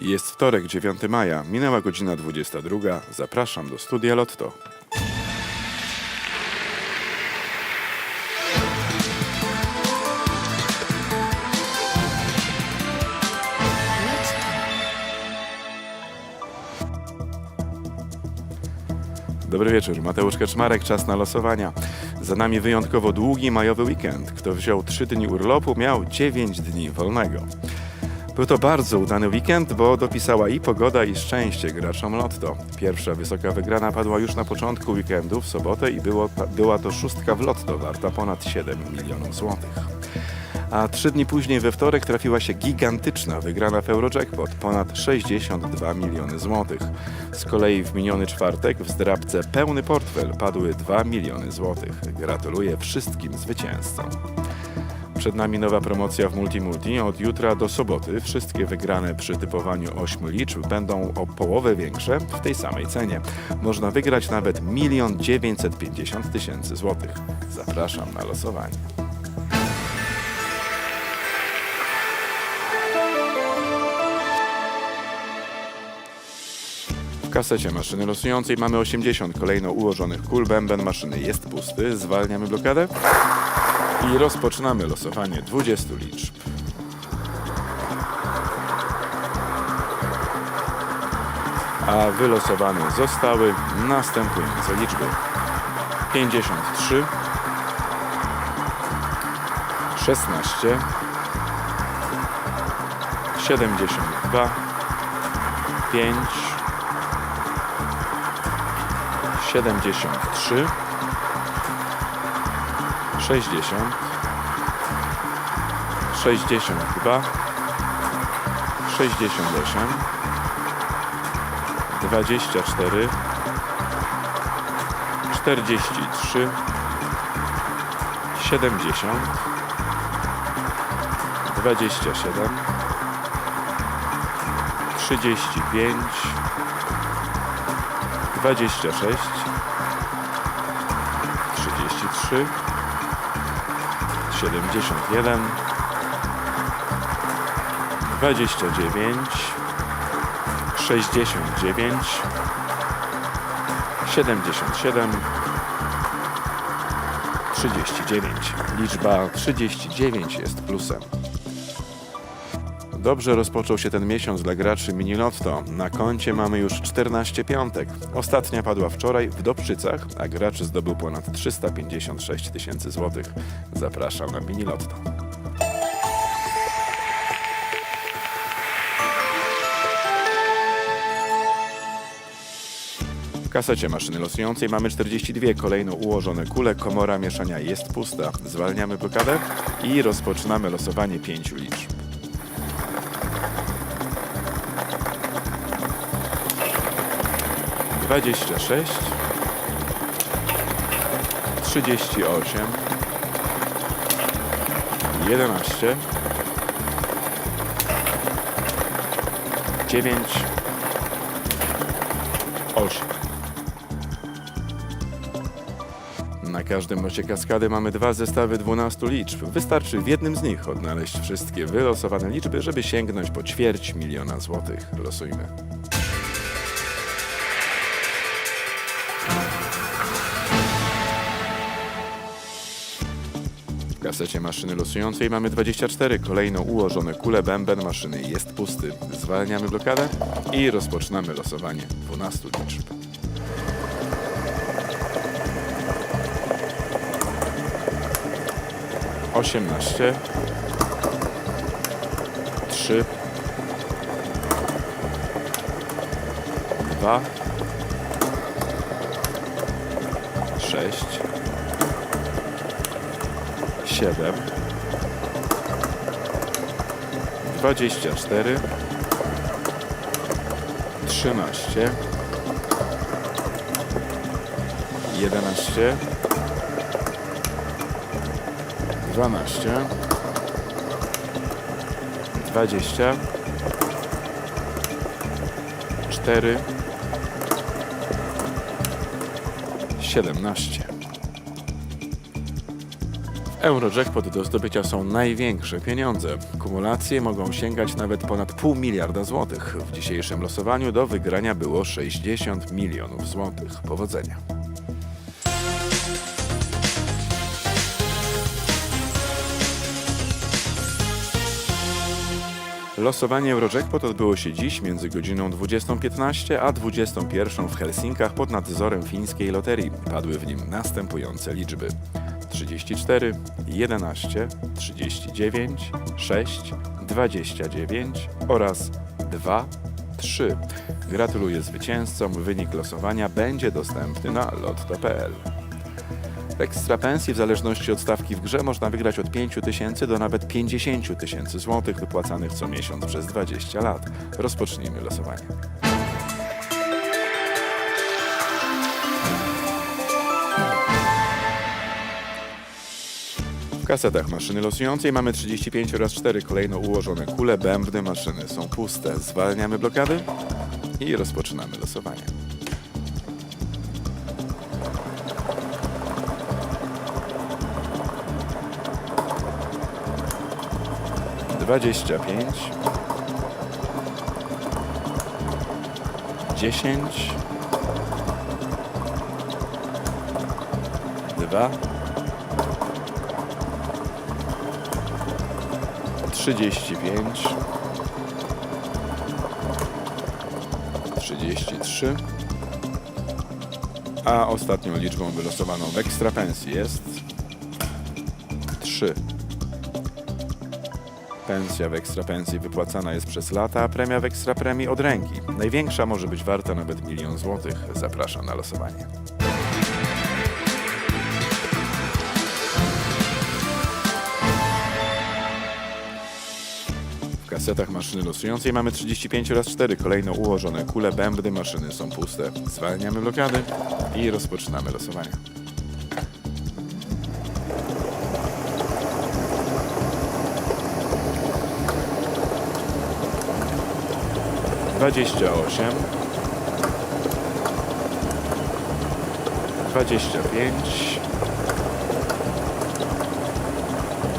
Jest wtorek, 9 maja, minęła godzina 22. Zapraszam do studia Lotto. Dobry wieczór, Mateusz Kaczmarek, czas na losowania. Za nami wyjątkowo długi majowy weekend. Kto wziął 3 dni urlopu, miał 9 dni wolnego. Był to bardzo udany weekend, bo dopisała i pogoda, i szczęście graczom Lotto. Pierwsza wysoka wygrana padła już na początku weekendu, w sobotę i było, była to szóstka w Lotto, warta ponad 7 milionów złotych. A trzy dni później we wtorek trafiła się gigantyczna wygrana w Eurojackpot, ponad 62 miliony złotych. Z kolei w miniony czwartek w zdrabce pełny portfel padły 2 miliony złotych. Gratuluję wszystkim zwycięzcom. Przed nami nowa promocja w Multimulti. Od jutra do soboty wszystkie wygrane przy typowaniu 8 liczb będą o połowę większe w tej samej cenie. Można wygrać nawet 1 950 tysięcy złotych. Zapraszam na losowanie. W kasecie maszyny losującej mamy 80 kolejno ułożonych kul. Bęben maszyny jest pusty. Zwalniamy blokadę i rozpoczynamy losowanie 20 liczb. A wylosowane zostały następujące liczby: 53, 16, 72, 5, 73, 60, 62, 68, 24, 43, 70, 27, 35, 26, 33, 71, 29, 69, 77, 39. Liczba 39 jest plusem. Dobrze rozpoczął się ten miesiąc dla graczy Mini Lotto. Na koncie mamy już 14 piątek. Ostatnia padła wczoraj w Dobczycach, a gracz zdobył ponad 356 tysięcy złotych. Zapraszam na Mini Lotto. W kasecie maszyny losującej mamy 42 kolejno ułożone kule. Komora mieszania jest pusta. Zwalniamy blokadę i rozpoczynamy losowanie pięciu liczb. 26, 38, 11, 9, 8. Na każdym locie kaskady mamy dwa zestawy 12 liczb. Wystarczy w jednym z nich odnaleźć wszystkie wylosowane liczby, żeby sięgnąć po ćwierć miliona złotych. Losujmy. W kasecie maszyny losującej mamy 24 kolejno ułożone kule. Bęben maszyny jest pusty. Zwalniamy blokadę i rozpoczynamy losowanie 12 liczb. Osiemnaście, trzy, dwa, sześć, siedem, dwadzieścia cztery, trzynaście, jedenaście, dwanaście, dwadzieścia, cztery, siedemnaście. Eurojackpot do zdobycia są największe pieniądze. Kumulacje mogą sięgać nawet ponad pół miliarda złotych. W dzisiejszym losowaniu do wygrania było 60 milionów złotych. Powodzenia. Losowanie Eurojackpot odbyło się dziś między godziną 20.15 a 21.00 w Helsinkach pod nadzorem fińskiej loterii. Padły w nim następujące liczby: 34, 11, 39, 6, 29 oraz 2, 3. Gratuluję zwycięzcom. Wynik losowania będzie dostępny na lotto.pl. W ekstra pensji w zależności od stawki w grze można wygrać od 5 tysięcy do nawet 50 tysięcy złotych wypłacanych co miesiąc przez 20 lat. Rozpocznijmy losowanie. W kasetach maszyny losującej mamy 35 oraz 4 kolejno ułożone kule, bębny maszyny są puste. Zwalniamy blokady i rozpoczynamy losowanie. Dwadzieścia pięć, dziesięć, dwa, trzydzieści pięć, trzydzieści trzy, a ostatnią liczbą wylosowaną w ekstrapensji jest trzy. Pensja w ekstrapensji wypłacana jest przez lata, a premia w ekstrapremii od ręki. Największa może być warta nawet milion złotych. Zapraszam na losowanie. W kasetach maszyny losującej mamy 35 oraz 4 kolejno ułożone kule, bębny maszyny są puste. Zwalniamy blokady i rozpoczynamy losowanie. Dwadzieścia osiem, dwadzieścia pięć,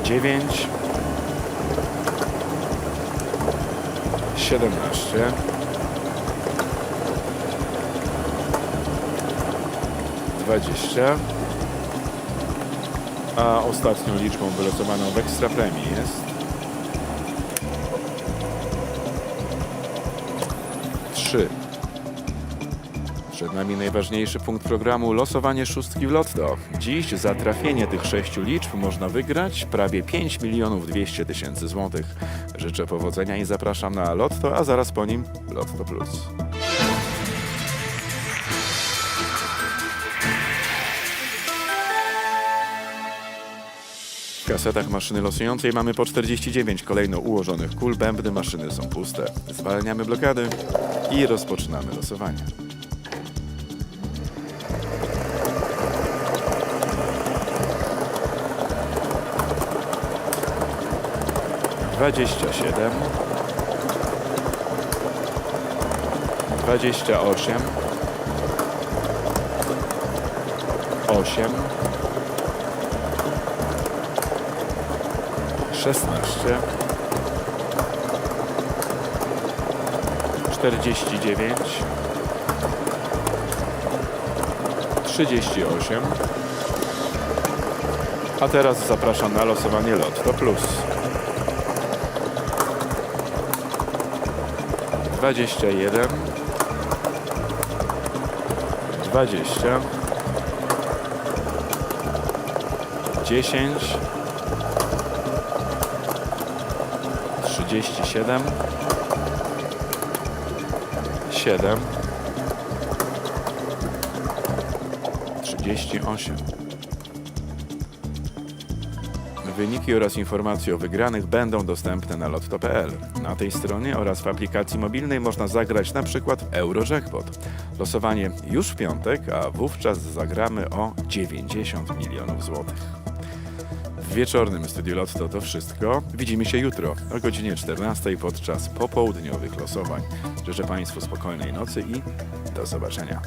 dziewięć, siedemnaście, dwadzieścia, a ostatnią liczbą wylosowaną w ekstrapremii jest trzy. Przed nami najważniejszy punkt programu losowanie szóstki w lotto. Dziś za trafienie tych sześciu liczb można wygrać prawie 5 milionów 200 tysięcy złotych. Życzę powodzenia i zapraszam na Lotto, a zaraz po nim Lotto Plus. W kasetach maszyny losującej mamy po 49 kolejno ułożonych kul, bębny maszyny są puste. Zwalniamy blokady i rozpoczynamy losowanie. Dwadzieścia siedem, dwadzieścia osiem, osiem, szesnaście, czterdzieści dziewięć, trzydzieści osiem. A teraz zapraszam na losowanie Lotto Plus. 21 20 10 37 7 38 Wyniki oraz informacje o wygranych będą dostępne na lotto.pl. Na tej stronie oraz w aplikacji mobilnej można zagrać na przykład Eurojackpot. Losowanie już w piątek, a wówczas zagramy o 90 milionów złotych. Wieczornym studiu Lotto to wszystko. Widzimy się jutro o godzinie 14 podczas popołudniowych losowań. Życzę Państwu spokojnej nocy i do zobaczenia.